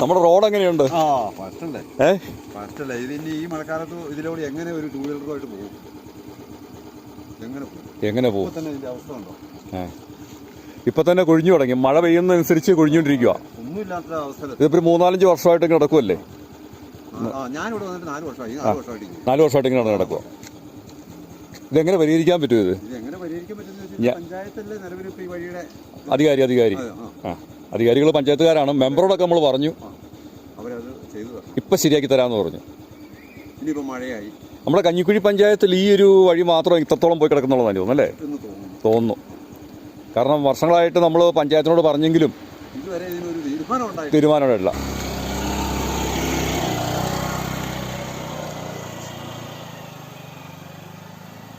നമ്മുടെ റോഡ് എങ്ങനെയുണ്ട്? ആ ഏ? ഇതിന് ഈ മഴക്കാലത്ത് ഇതിലൂടെ എങ്ങനെ ഒരു ടൂ വീലറുമായിട്ട് പോകും? എങ്ങനെ പോകും? എങ്ങനെ ഇപ്പൊ പോകും തന്നെ ഇതിന്റെ അവസ്ഥ ഉണ്ടോ? ഏ ഇപ്പൊ തന്നെ കൊഴിഞ്ഞു തുടങ്ങി. മഴ പെയ്യുന്നതനുസരിച്ച് കൊഴിഞ്ഞുകൊണ്ടിരിക്കുക ഒന്നുമില്ലാത്ത ഇതിപ്പോ മൂന്നാലഞ്ചു വർഷമായിട്ട് ഇങ്ങനെ നടക്കുമല്ലേ ഞാനിവിടെ വന്നിട്ട് നാല് വർഷമായി. നാല് വർഷമായിട്ട് ഇങ്ങനെ നടക്കുക ഇതെങ്ങനെ പരിഹരിക്കാൻ പറ്റും ഇത്? അധികാരി അധികാരി. ആ. അധികാരികൾ പഞ്ചായത്തുകാരാണ്. മെമ്പറോടൊക്കെ നമ്മൾ പറഞ്ഞു. ഇപ്പം ശരിയാക്കി തരാമെന്ന് പറഞ്ഞു. ഇനിയിപ്പോൾ മഴയായി. നമ്മുടെ കഞ്ഞിക്കുഴി പഞ്ചായത്തിൽ ഈ ഒരു വഴി മാത്രം ഇത്രത്തോളം പോയി കിടക്കുന്നുള്ളതാണ് തോന്നുന്നു അല്ലേ? എന്ന് തോന്നുന്നു. കാരണം വർഷങ്ങളായിട്ട് നമ്മൾ പഞ്ചായത്തിനോട് പറഞ്ഞെങ്കിലും ഇതുവരെ